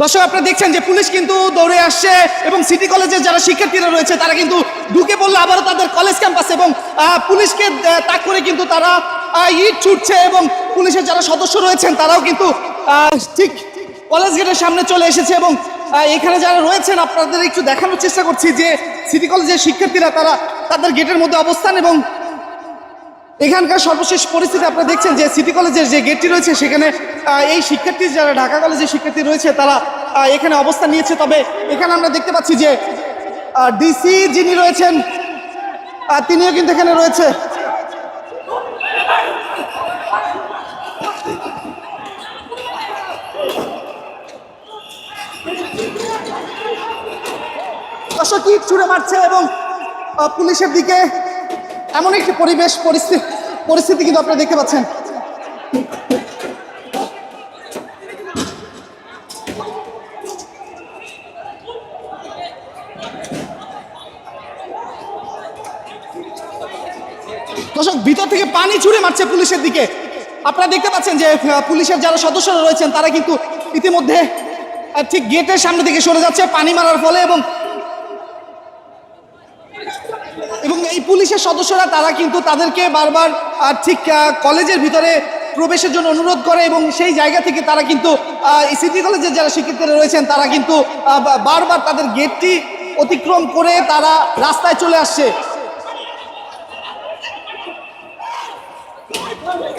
দর্শক, আপনারা দেখছেন যে পুলিশ কিন্তু দৌড়ে আসছে এবং সিটি কলেজের যারা শিক্ষার্থীরা রয়েছে, তারা কিন্তু ঢুকে পড়ল। আবারও তাদের কলেজ ক্যাম্পাস এবং পুলিশকে তাক করে কিন্তু তারা ইট ছুটছে এবং পুলিশের যারা সদস্য রয়েছেন, তারাও কিন্তু ঠিক কলেজ গেটের সামনে চলে এসেছে এবং এখানে যারা রয়েছেন, আপনাদের একটু দেখানোর চেষ্টা করছি যে সিটি কলেজের শিক্ষার্থীরা, তারা তাদের গেটের মধ্যে অবস্থান এবং এখানকার সর্বশেষ পরিস্থিতি, আপনারা দেখছেন যে সিটি কলেজের যে গেটটি রয়েছে, সেখানে এই শিক্ষার্থী যারা ঢাকা কলেজের শিক্ষার্থী রয়েছে, তারা এখানে অবস্থান নিয়েছে। তবে এখানে আমরা দেখতে পাচ্ছি যে ডিসি যিনি রয়েছেন তিনিও কিন্তু এখানে রয়েছে। দর্শক ছুড়ে মারছে এবং পুলিশের দিকে এমন একটি পরিবেশ পরিস্থিতি পরিস্থিতি কিন্তু আপনারা দেখতে পাচ্ছেন। দর্শক, ভিতর থেকে পানি ছুড়ে মারছে পুলিশের দিকে। আপনারা দেখতে পাচ্ছেন যে পুলিশের যারা সদস্যরা রয়েছেন, তারা কিন্তু ইতিমধ্যে ঠিক গেটের সামনে দিকে সরে যাচ্ছে পানি মারার ফলে এবং এবং এই পুলিশের সদস্যরা, তারা কিন্তু তাদেরকে বারবার ঠিক কলেজের ভিতরে প্রবেশের জন্য অনুরোধ করে এবং সেই জায়গা থেকে তারা কিন্তু সিটি কলেজের যারা শিক্ষার্থীরা রয়েছেন, তারা কিন্তু বারবার তাদের গেটটি অতিক্রম করে তারা রাস্তায় চলে আসছে।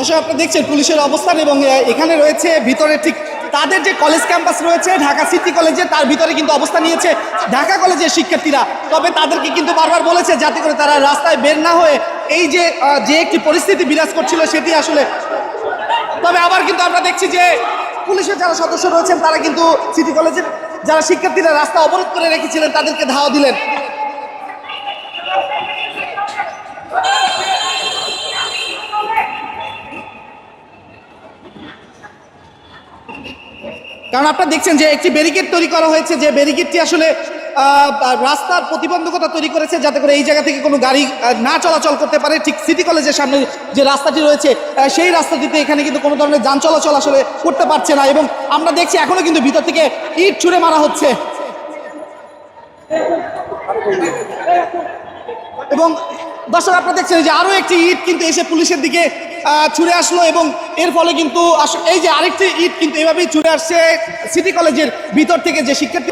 দর্শক, আপনারা দেখছেন পুলিশের অবস্থান এবং এখানে রয়েছে ভিতরে ঠিক তাদের যে কলেজ ক্যাম্পাস রয়েছে, ঢাকা সিটি কলেজে তার ভিতরে কিন্তু অবস্থান নিয়েছে ঢাকা কলেজের শিক্ষার্থীরা। তবে তাদেরকে কিন্তু বারবার বলেছে যাতে করে তারা রাস্তায় বের না হয়ে এই যে যে একটি পরিস্থিতি বিরাজ করছিল সেটি আসলে তবে আবার কিন্তু আমরা দেখছি যে পুলিশের যারা সদস্য রয়েছেন, তারা কিন্তু সিটি কলেজের যারা শিক্ষার্থীরা রাস্তা অবরোধ করে রেখেছিলেন, তাদেরকে ধাওয়া দিলেন। কারণ আপনারা দেখছেন যে একটি ব্যারিকেড তৈরি করা হয়েছে, যে ব্যারিকেডটি আসলে রাস্তার প্রতিবন্ধকতা তৈরি করেছে যাতে করে এই জায়গা থেকে কোনো গাড়ি না চলাচল করতে পারে। ঠিক সিটি কলেজের সামনে যে রাস্তাটি রয়েছে সেই রাস্তাটিতে এখানে কিন্তু কোনো ধরনের যান চলাচল আসলে করতে পারছে না এবং আমরা দেখছি এখনও কিন্তু ভিতর থেকে ইট ছুঁড়ে মারা হচ্ছে। এবং দর্শক, আপনারা দেখছেন যে আরও একটি ইট কিন্তু এসে পুলিশের দিকে ছুড়ে আসলো এবং এর ফলে কিন্তু এই যে আরেকটি ইট কিন্তু এভাবেই ছুড়ে আসছে সিটি কলেজের ভিতর থেকে যে শিক্ষার্থী